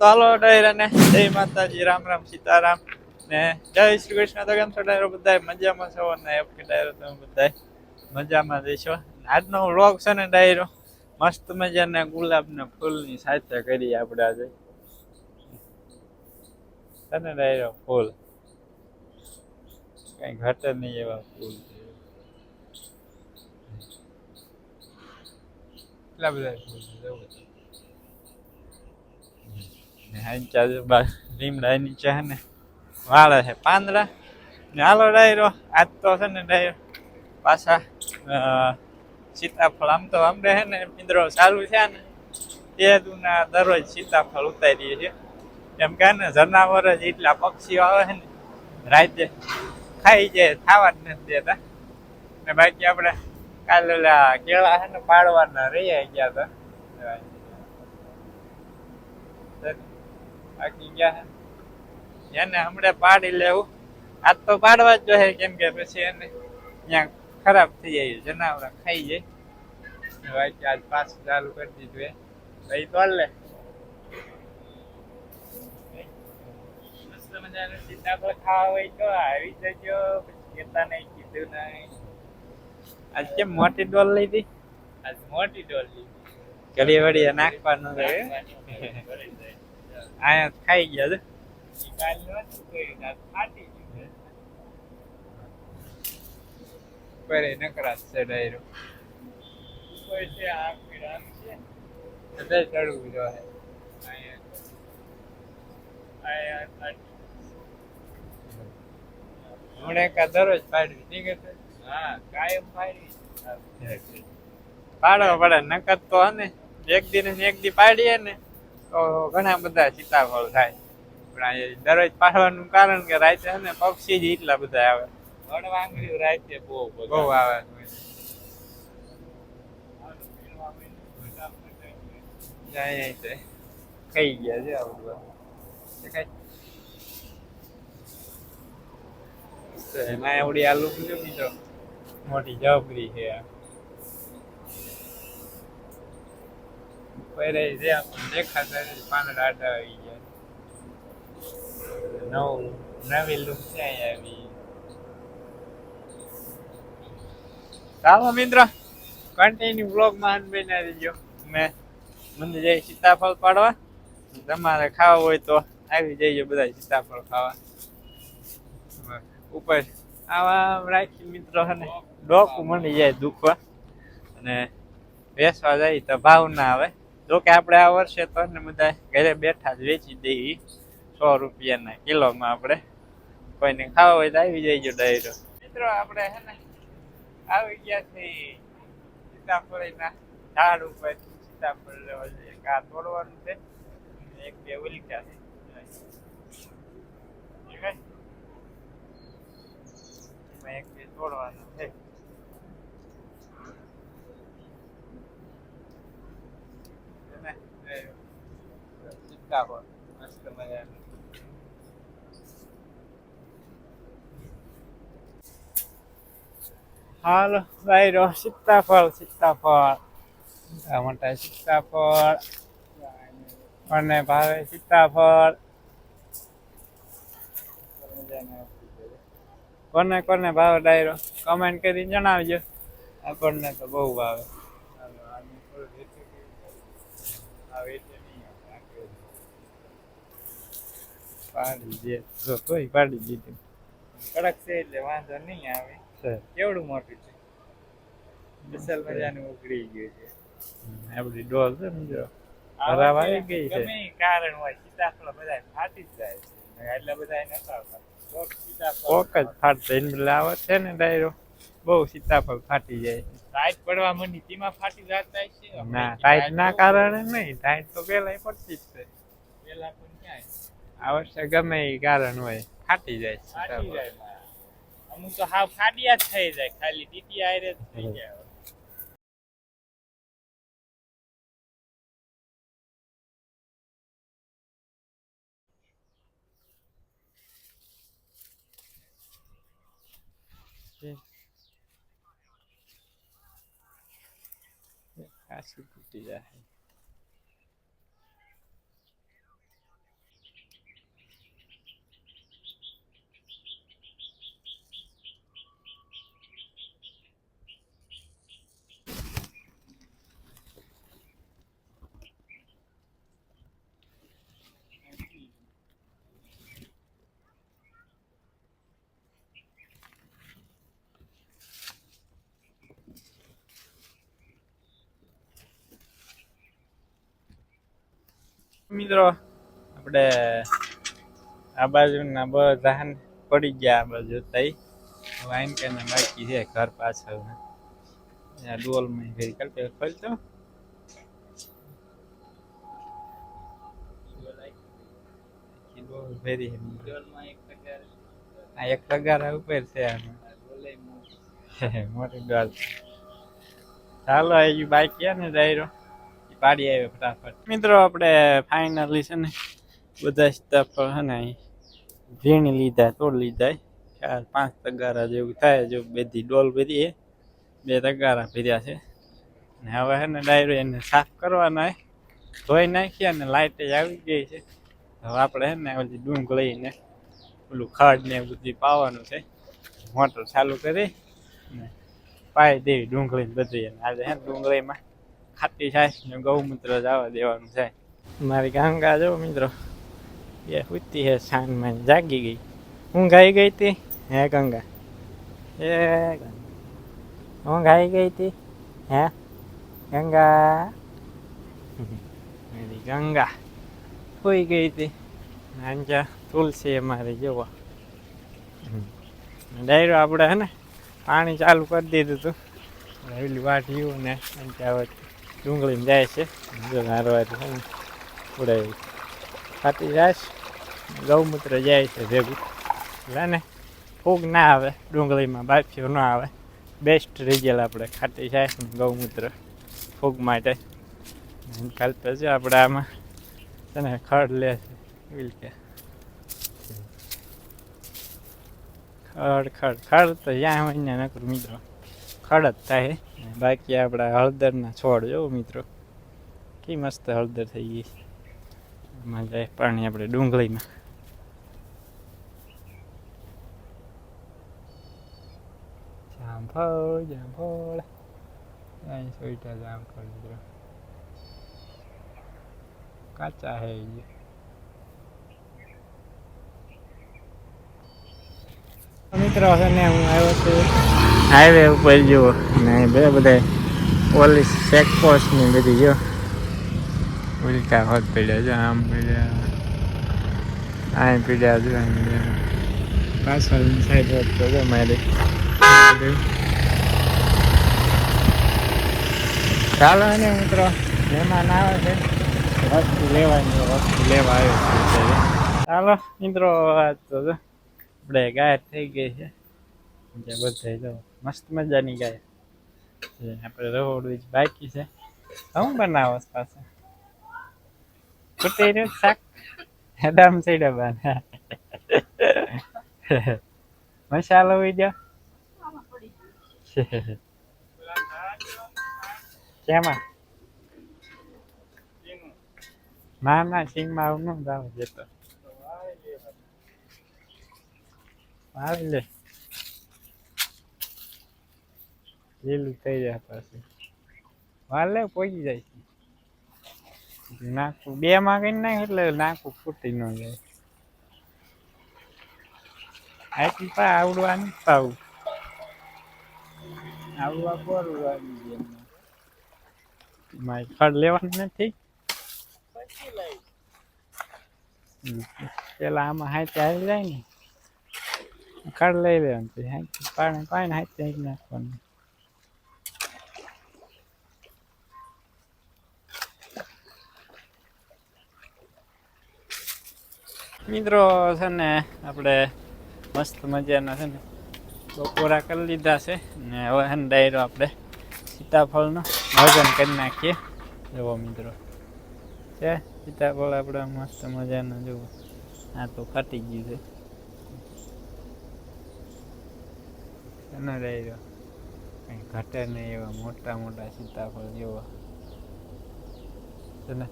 તો હાલો ડાયરા ને જય માતાજી, રામ રામ, સીતારામ ને જય શ્રી કૃષ્ણ. તો કેમ છો ડાયરો બધા મજામાં છો? ને એમ કે ડાયરો તમે બધા મજામાં જઈશો આજનો વ્લોગ છે ને ડાયરો, મસ્ત મજાના ગુલાબના ફૂલની સાથે કરી આપણે આજે. છે ને ડાયરો, ફૂલ? કઈ ઘટે નહીં એવા ફૂલ. છે કેટલા બધા ફૂલ છે? જુઓ. ને હાંચા જો બા લીમડા નીચે છે ને વાળે છે પાંદડા. ને હાલો ડાયરો, આજ તો છે ને ડાયરો પાછા સીતાફળ આમ તો અમને છે ને, પિંજરો ચાલુ છે ને તે દુના દરરોજ સીતાફળ ઉતારીએ છીએ. એમ કે ને જનાવર જ એટલા પક્ષીઓ આવે છે ને, રાતે ખાઈ જાય, ખાવા જ નથી દેતા. ને બાકી આપણે કાલે ઓલા કેળા છે ને પાડવાના રહી ગયા હતા. બાકી ગયા એને હમણાં પાડી લેવું. આજ તો પાડવા જ જોઈએ કેમ કે પછી એને ત્યાં ખરાબ થઈ જાય જનાવર ખાઈ જાય. બાકી આજ પાછું ચાલુ કરી દીધું એ. ભાઈ તો લે. મજાનું સીતાફળ ખાવા હોય તો આવી જજો. પછી કેતા નહીં કીધું નહીં. આજ કેમ મોટી ડોલ લીધી? આજ મોટી ડોલ લીધી. ઘડી વળી નાખવાનું છે આયા ખાઈ ગયા છે. પરે નકરાશ છે ડાયરો કોઈ છે આ છે ચડવું અહીંયા આયા ફાટી દરરોજ પાડવી છે? હા કાયમ પાડવી. પાડવા પડે નકર તો હે ને એક દિન એક દી પાડીએ ને તો ઘણા બધા સીતાફળ થાય. પણ દરરોજ પાડવાનું કારણ કે રાતે છે ને પક્ષી જ એટલા બધા આવે. વડવાંગડી રાતે બહુ બહુ આવે. ખાઈ ગયા છે આ બધું? એમાં એવડી આલુ મોટી જબરી છે આ. પહેરે આપણને દેખાતા પાંદડા આડા આવી ગયા. નવું, નવી લુક અહીંયા આવી ચાલો મિત્ર કન્ટિન્યુ બ્લોગમાં બના દેજો મેં મને જઈ સીતાફળ પાડવા, તમારે ખાવા હોય તો આવી જઈજો બધા સીતાફળ ખાવા. ઉપર આવા રાખી મિત્રો, અને ડોકું મળી જાય દુખવા. અને બેસવા જાય તો ભાવ ના આવે. જો કે આપણે આ વર્ષે તો ને બધા ઘરે બેઠા જ વેચી દઈએ. સો રૂપિયાના કિલોમાં આપણે કોઈને ખાવા હોય તો આવી જઈજો ડાયરો. મિત્રો, આપણે હે ને આવી ગયા છે સીતાફળીના ઝાડ ઉપર. સીતાફળ લેવા આ તોડવાનું છે. એક બે ઉલક્યા છે. એક બે તોડવાનું છે એને એ સીતાફળ મસ્ત મજાનું હાલો ભાઈરો સીતાફળ સીતાફળ આ મોટા સીતાફળ અને ભાવે સીતાફળ કોને કોને ભાવે ડાયરો કમેન્ટ કરીને જણાવજો આપણને તો બહુ ભાવે હાલો, આની થોડું વેચી ગયું. આ વેચે નહીં આપણે, આ કેવું. પાડી દે. જો તોય પાડી દીધું. કડક છે એટલે વાંધો નહીં આવે. કેવડું મોટું છે? વિશાલ મજાનું ઉકળી ગયું છે. આપણી ડોલ છે ને જો. ખરાબ આવી ગઈ છે. ગમે કારણ હોય સીતાફળ બધા ફાટી જ જાય છે. એટલે બધા નતા આવતા. કોક જ આવે છે ને ડાયરો બહુ સીતાફળ ફાટી જાય ટાઈટ પડવા માંડી તેમાં ફાટી જતા છે ના ટાઈટ ના કારણે નહીં. ટાઈટ તો પેલા પડતી જ છે. પેલા પણ ક્યાંય આ વર્ષે ગમે એ કારણ હોય ફાટી જાય છે ફાટી જાય અમુક તો હાવ ફાડિયા જ થઈ જાય ખાલી ટીટી આયરે જ થઈ જાય કાશી તૂટી જાય. મિત્રો, આપણે આ બાજુના બધા પડી ગયા આ બાજુ તઈ. વાઈન કે બાકી છે ઘર પાછળ. ડોલમાં ફેરી કરતે ખોલતો એક પગાર ઉપર છે મોટી ડોલ. ચાલો, હજી બાઈક ક્યાં ને, ડાયરો. પાડી આવ્યો ફટાફટ. મિત્રો, આપણે ફાઇનલી છે ને, બધા સ્ટાફ છે ને વીણી લીધા, તોડ લીધા. ચાર, પાંચ તગારા જેવું થાય, જો બધી ડોલ બધી એ, બે તગારા ભર્યા છે. ને હવે છે ને ડાયરો એને સાફ કરવાના ધોઈ નાખ્યા ને લાઇટ આવી ગઈ છે. હવે આપણે છે ને બધી ડુંગ લઈને ઓલું ખડ ને બધું પાવાનું છે. મોટર ચાલુ કરી ને પાઈ દેવી ડુંગળી બધી આજે હે ડુંગળીમાં ખાતી થાય ને ગૌમૂત્ર જવા દેવાનું છે મારી ગંગા જો મિત્રો, એ હુતી હે સાંજમાં જાગી ગઈ. હું ગાઈ ગઈ હતી? હે ગંગા. એ હું ગાઈ ગઈ હતી? હે ગંગા? મારી ગંગા. હોઈ ગઈ હતી? નાંજા તુલસી મારી જોવો ડાયરો આપણે હે ને, પાણી ચાલુ કરી દીધું હતું વાટ વાઢ્યું ને હવે ડુંગળીમાં જાય છે. જો હારવાથી છે ને ઉડાવી ખાતી જાય છે. ગૌમૂત્ર જાય છે ભેગું. એટલે ને ફૂગ ના આવે ડુંગળીમાં બાફીઓ ના આવે. બેસ્ટ રિઝલ્ટ આપણે ખાટી જાય છે ગૌમૂત્ર ફૂગ માટે. અને તો છે આપણે આમાં. છે ને ખડ લે છે રીતે ખડ ખડ ખડ તો જ્યાં હોય ને નકર મિત્રો. જ થાય. બાકી આપણા હળદરના છોડ જો મિત્રો. કે મસ્ત હળદર થઈ ગઈ. એમાં જાય પાણી આપણે ડુંગળીમાં. જામફળ જામફળ. અહીં સોઈટા મિત્રો. કાચા હે મિત્રો છે ને હું આવ્યો છું. હાઈવે ઉપર જુઓ. ને બધા બધા ઓલી ચેકપોસ્ટની બધી જો. ઉલટા હોત પડ્યા છે આમ પડ્યા. આમ પડ્યા છે આમ પીડ્યા. પાછળની સાઈડ હોત તો જો મારી. ચાલો ને મિત્રો મહેમાન આવે છે. વસ્તુ લેવાની વસ્તુ લેવા આવ્યો છે ચાલો મિત્રો વાત તો જો. આપણે ગાય થઈ ગઈ છે. જબર થઈ જો. મસ્ત મજાની ગાય. આપણે રહોડું જ બાકી છે. હું બનાવો પાસે પાછું? શાક? ડામ સૈડા બાન. મસાલો હોય કેમાં? ના ના સિંગમાં આવું ન જાવ જતો આવી લે. લીલું થઈ જાય પાછું. વાલે પહોંચી જાય. છે નાખું. બે માં કઈ નાખ એટલે નાખું ફૂટી ન જાય. આટલી પા આવડવાનું પાવું આવડવા બોરવાનું જેમ માય ખડ લેવાનું નથી. પેલા આમાં હાથે આવી જાય ને. ખડ લઈ લેવાનું પછી હાથે પાણી પાણી હાથે નાખવાનું. મિત્રો છે ને, આપણે મસ્ત મજાના છે ને, બપોરા કરી લીધા છે. ને હવે છે ને ડાયરો આપણે સીતાફળનો ભોજન કરી નાખીએ. જુઓ મિત્રો, છે? સીતાફળ આપણે મસ્ત મજાના, જુઓ. આ તો ફાટી ગયું છે. એનો ડાયરો. કંઈ ઘટે નહીં એવા મોટા મોટા સીતાફળ જેવા છે ને?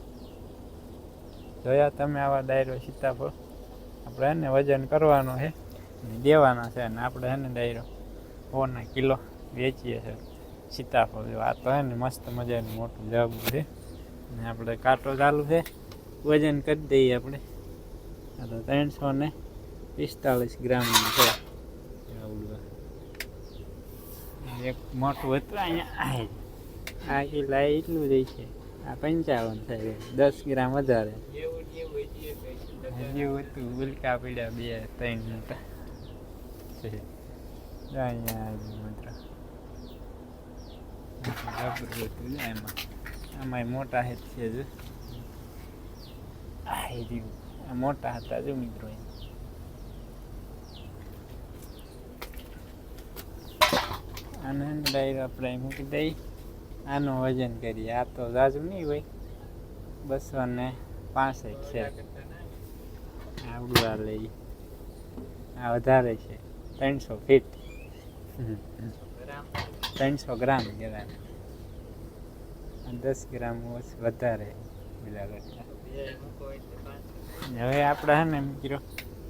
જોયા તમે આવા ડાયરો સીતાફળ? આપણે એને વજન કરવાનું છે. દેવાના છે અને આપણે એને ડાયરો ઓના કિલો વેચીએ છે. સીતાફળ આ તો હે ને મસ્ત મજાનું મોટું જાબુ છે. અને આપણે કાંટો ચાલુ છે. વજન કરી દઈએ આપણે. આ તો ત્રણસો ને પિસ્તાળીસ ગ્રામનું છે. એક મોટું હતું અહીંયા. આ કિલ્લા એટલું જ છે. આ પંચાવન થાય દસ ગ્રામ વધારે. હજી હતું ઉલ્કા પીડ્યા બે, ત્રણ જો અહીંયા મિત્ર. હતું એમાં. આમાં મોટા હેત છે જો. આ મોટા હતા જો મિત્રો એ. આને ડાયર આપણે મૂકી દઈ. આનું વજન કરીએ. આ તો જાજુ નહીં હોય. બસો ને પાસઠ છે. આવડું આ લઈ. આ વધારે છે. ત્રણસો ફીટ. ગ્રામ ત્રણસો ગ્રામ કહેવાય. દસ ગ્રામ વધારે બીજા કરતાં. હવે આપણે હે ને મિત્રો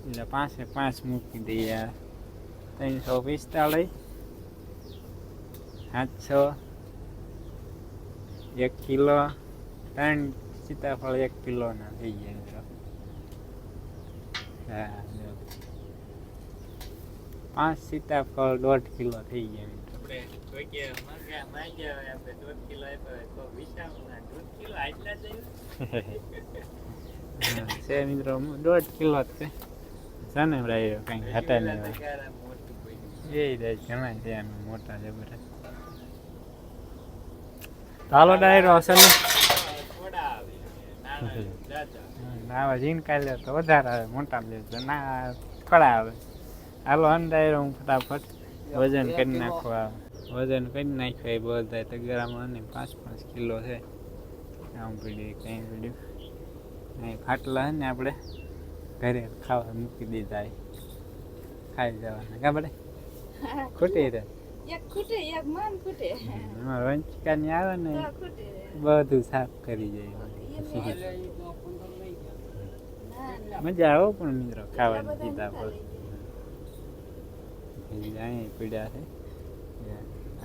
એટલે પાંચે પાંચ મૂકી દઈએ. ત્રણસો પિસ્તાળીસ. સાતસો. એક કિલો ત્રણ સીતાફળ એક કિલોના થઈ ગયા મિત્રો હા પાંચ સીતાફળ દોઢ કિલો થઈ ગયા છે મિત્રો દોઢ કિલો છે. જાને રહ્યો કંઈ ઘટા નહીં એ જાય છે મોટા જબર. ચાલો ડાયરો હશે ના. થોડા આવે નાના જાજા. આવા જીન કાલે તો વધારે આવે, મોટા લેજો. ના, થોડા આવે. હાલો અન ડાયરો હું ફટાફટ વજન કરી નાખો વજન કરી નાખ્યો, એ બધા તગરામાં અને પાંચ પાંચ કિલો છે. આમ પીડી કંઈ પીડ્યું. અહીં ખાટલા ને આપણે ઘરે ખાવા મૂકી દીધા ખાઈ જવાના, ખબર? ખોટી રે એક ખૂટે એક માન ખૂટે. અમારે વંચિકાની આવે ને બધું સાફ કરી જાય ના ના. મજા આવે પણ મિત્રો ખાવાની બધા પર અહીં પીડ્યા છે.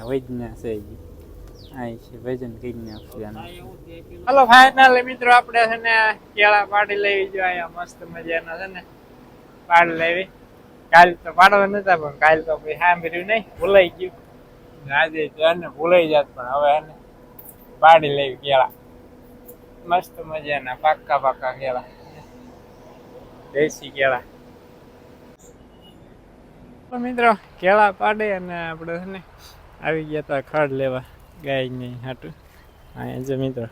વૈજ્ઞા છે હાલો ફાઇનલ મિત્રો આપણે છે ને કેળા પાડી લેવી જો અહીંયા મસ્ત મજાના છે ને. પાડી લેવી. કાલ તો પાડવા નતા, પણ કાલ તો કોઈ સાંભળ્યું નહીં, ભૂલાઈ ગયું. આજે એને ભૂલાઈ જાત, પણ હવે એને પાડી લેવી કેળા મસ્ત મજાના, પાક્કા પાક્કા કેળા દેશી કેળા મિત્રો કેળા પાડે અને આપણે છે ને આવી ગયા તા ખડ લેવા ગાય નહીં હાટું. અહીંયા જો મિત્રો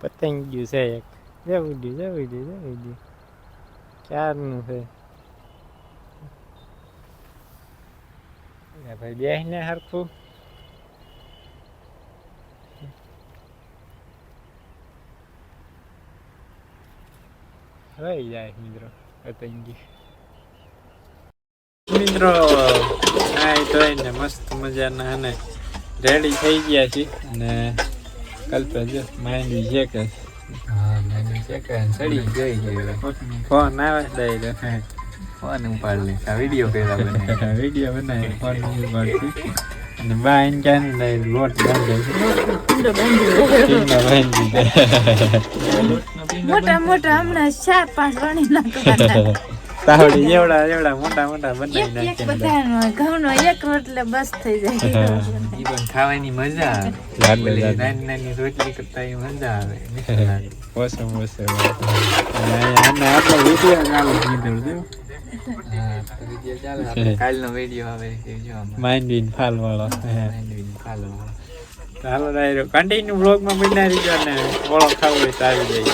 પતંગ ગયું છે એક. જવું દઉં જવું દઉં જવું દઉં ક્યારનું છે? એ ભાઈ બેસીને હરખું. રહી જાય મિત્રો પતંગી. મિત્રો તો એને મસ્ત મજાના અને રેડી થઈ ગયા છે અને કલ્પે જો માઇન્ડ છે કે. હા મેં છે કે સડી ગઈ ફોન આવે ડાયરો ફોન ઉપાડ લે. આ વીડિયો પેલા બને. વીડિયો બનાવી ફોન ઉપરથી અને બાઈન કેન લઈ લોટ બાંધે. મોટા મોટા હમણાં ચાર પાંચ વણી નાખવાના. તાવડી મોટા મોટા બનાવી એક બધાનો ઘઉંનો એક રોટલે બસ થઈ જાય. ઈ પણ ખાવાની મજા આવે. નાની નાની રોટલી કરતા એ મજા આવે. વીડિયો ચાલુ કીધું કાલનો વીડિયો આવે જો માઇન્ડ ઇન ફાલ વાળો. માંડવીને ફાલો ચાલો ડાયરો કન્ટિન્યુ બ્લોગમાં બનાવી દીધો ને ઓળખ ખાવું આવી જાય.